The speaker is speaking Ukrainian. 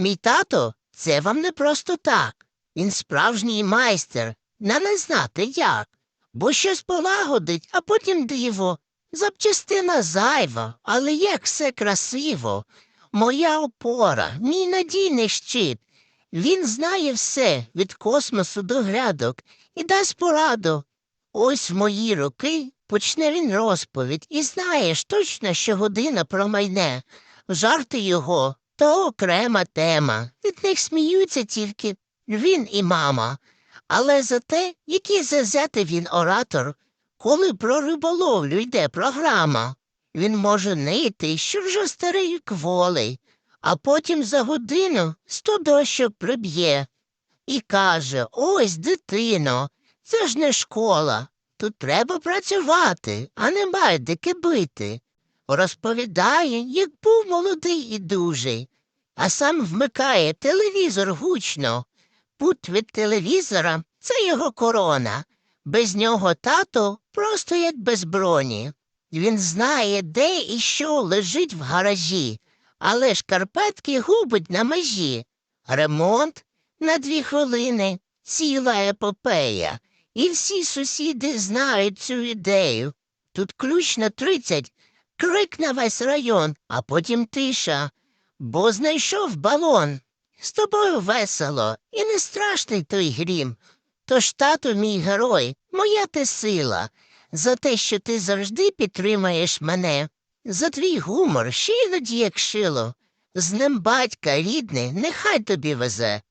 Мій тато це вам не просто так. Він справжній майстер, на не знати як. Бо щось полагодить, а потім диво. Запчастина зайва, але як все красиво. Моя опора, мій надійний щит. Він знає все від космосу до грядок і дасть пораду. Ось в мої роки почне він розповідь, і знаєш точно, що година промайне. Жарти його то окрема тема. Від них сміються тільки він і мама. Але за те, який завзятий він оратор, коли про риболовлю йде програма, він може нити, що вже старий кволий, а потім за годину сто дощок приб'є. І каже Ось, дитино, це ж не школа. Тут треба працювати, а не байдики бити. Розповідає, як був молодий і дужий, а сам вмикає телевізор гучно. Пут від телевізора це його корона. Без нього тато просто як без броні. Він знає, де і що лежить в гаражі, але шкарпетки губить на межі. Ремонт на дві хвилини, ціла епопея. І всі сусіди знають цю ідею. Тут ключ на тридцять, крик на весь район, а потім тиша, бо знайшов балон. З тобою весело і не страшний той грім. Тож тато мій герой, моя ти сила, за те, що ти завжди підтримаєш мене, за твій гумор, ще іноді як шило. З ним батька, рідний, нехай тобі везе.